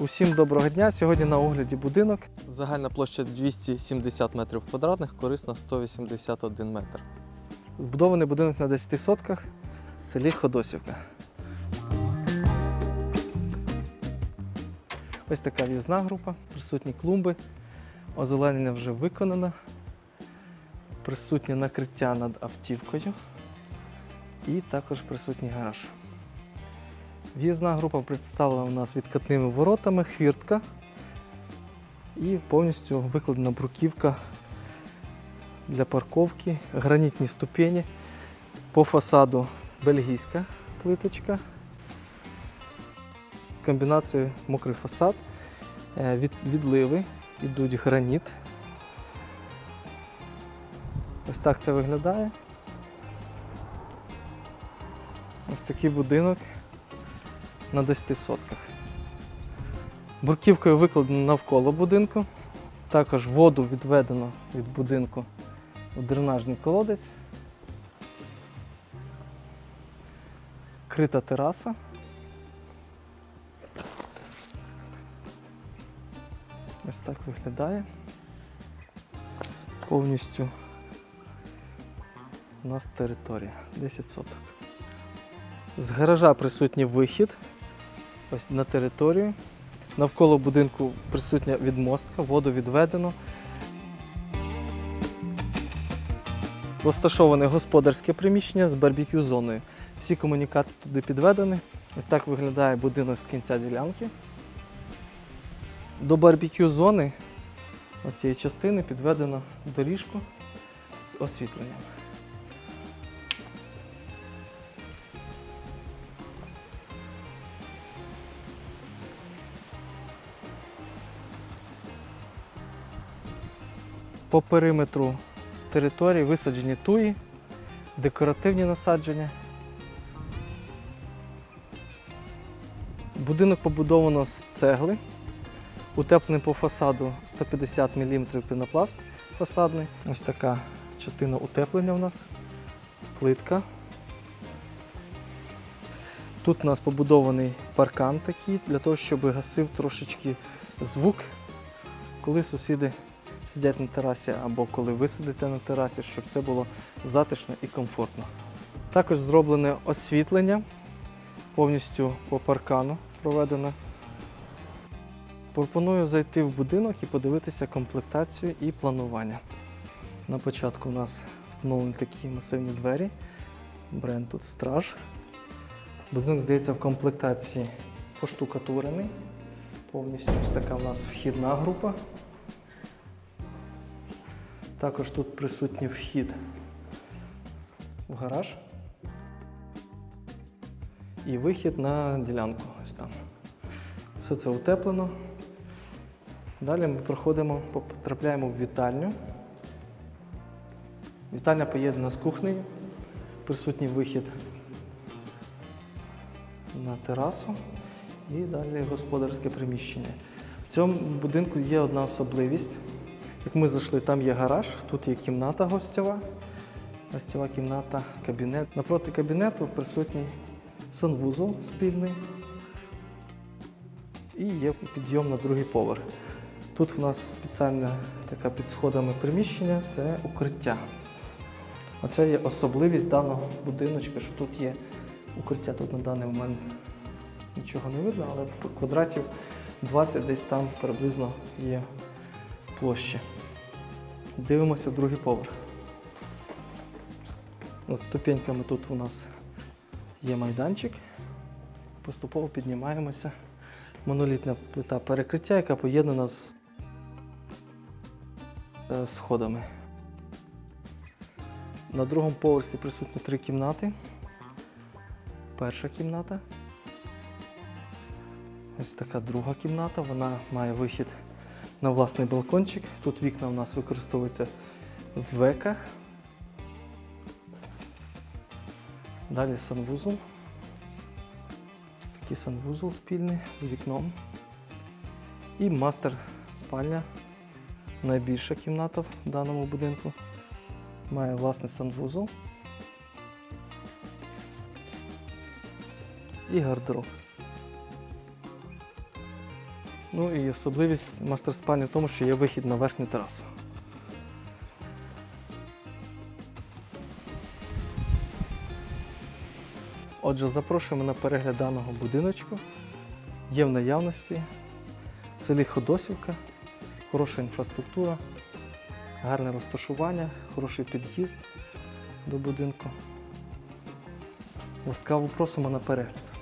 Усім доброго дня. Сьогодні на огляді будинок. Загальна площа 270 метрів квадратних, корисна 181 метр. Збудований будинок на 10 сотках в селі Ходосівка. Ось така в'їзна група, присутні клумби, озеленення вже виконано, присутнє накриття над автівкою і також присутній гараж. В'їзна група представлена у нас відкатними воротами, хвіртка і повністю викладена бруківка для парковки, гранітні ступені. По фасаду бельгійська плиточка. Комбінацією мокрий фасад, Е, від, відливи, йдуть граніт. Ось так це виглядає. Ось такий будинок на 10 сотках. Бурківкою викладено навколо будинку. Також воду відведено від будинку у дренажний колодець. Крита тераса. Ось так виглядає. Повністю у нас територія 10 соток. З гаража присутній вихід ось на територію. Навколо будинку присутня відмостка, воду відведено. Розташоване господарське приміщення з барбекю зоною. Всі комунікації туди підведені. Ось так виглядає будинок з кінця ділянки. До барбекю зони цієї частини підведено доріжку з освітленням. По периметру території висаджені туї, декоративні насадження. Будинок побудовано з цегли, утеплений по фасаду 150 мм пінопласт фасадний. Ось така частина утеплення у нас, плитка. Тут у нас побудований паркан такий, для того, щоб гасив трошечки звук, коли сусіди сидять на терасі або коли ви сидите на терасі, щоб це було затишно і комфортно. Також зроблене освітлення повністю по паркану проведено. Пропоную зайти в будинок і подивитися комплектацію і планування. На початку у нас встановлені такі масивні двері. Бренд тут страж. Будинок здається в комплектації поштукатурений. Повністю ось така у нас вхідна група. Також тут присутній вхід в гараж і вихід на ділянку. Ось там. Все це утеплено. Далі ми проходимо, потрапляємо в вітальню. Вітальня поєднана з кухнею, присутній вихід на терасу і далі господарське приміщення. В цьому будинку є одна особливість. Як ми зайшли, там є гараж, тут є кімната гостьова, гостьова кімната, кабінет. Напроти кабінету присутній санвузол спільний і є підйом на другий поверх. Тут в нас спеціальне таке під сходами приміщення це укриття. Оце є особливість даного будиночка, що тут є укриття. Тут на даний момент нічого не видно, але квадратів 20 десь там приблизно є площі. Дивимося другий поверх. Над ступеньками тут у нас є майданчик. Поступово піднімаємося. Монолітна плита перекриття, яка поєднана з е, сходами. На другому поверсі присутні три кімнати. Перша кімната. Ось така друга кімната. Вона має вихід на власний балкончик. Тут вікна у нас використовуються в веках. Далі санвузол. Такий санвузол спільний з вікном. І мастер спальня. Найбільша кімната в даному будинку. Має власний санвузол. І гардероб. Ну і особливість мастер спальні в тому, що є вихід на верхню терасу. Отже, запрошуємо на перегляд даного будиночку. Є в наявності в селі Ходосівка, хороша інфраструктура, гарне розташування, хороший під'їзд до будинку. Ласкаво просимо на перегляд.